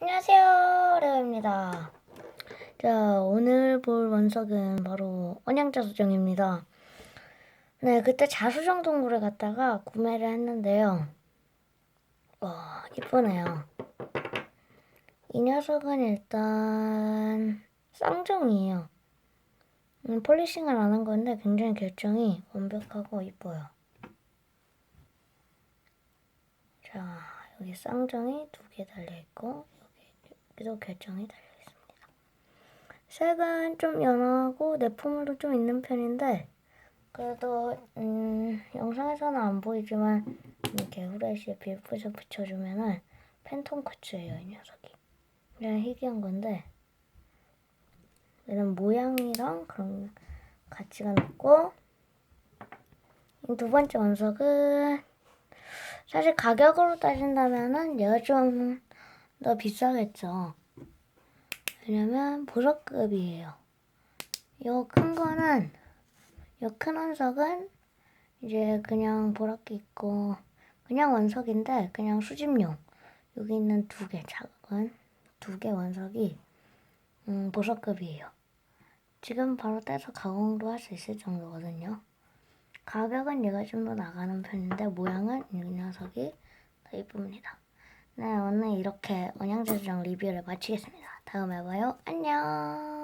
안녕하세요, 레오입니다. 자, 오늘 볼 원석은 바로 언양자수정입니다. 네, 그때 자수정 동굴에 갔다가 구매를 했는데요. 와, 이쁘네요. 이 녀석은 일단 쌍정이에요. 음, 폴리싱을 안 한 건데 굉장히 결정이 완벽하고 이뻐요. 자, 여기 쌍정이 두 개 달려있고 여기도 결정이 달려있습니다. 색은 좀 연하고 내포물도 좀 있는 편인데 그래도 음, 영상에서는 안 보이지만 이렇게 후레쉬에 비프에서 붙여주면은 팬톤 커츠예요 이 녀석이. 그냥 희귀한 건데 얘는 모양이랑 그런 가치가 높고 이두 번째 원석은 사실 가격으로 따진다면은 얘가 좀 더 비싸겠죠. 왜냐면 보석급이에요. 요 큰 거는 요 큰 원석은 이제 그냥 보라끼 있고 그냥 원석인데 그냥 수집용 여기 있는 두 개 작은 두 개 원석이 음, 보석급이에요. 지금 바로 떼서 가공도 할 수 있을 정도거든요. 가격은 얘가 좀 더 나가는 편인데 모양은 이 녀석이 더 이쁩니다. 네 오늘 이렇게 원양제수정 리뷰를 마치겠습니다. 다음에 봐요. 안녕.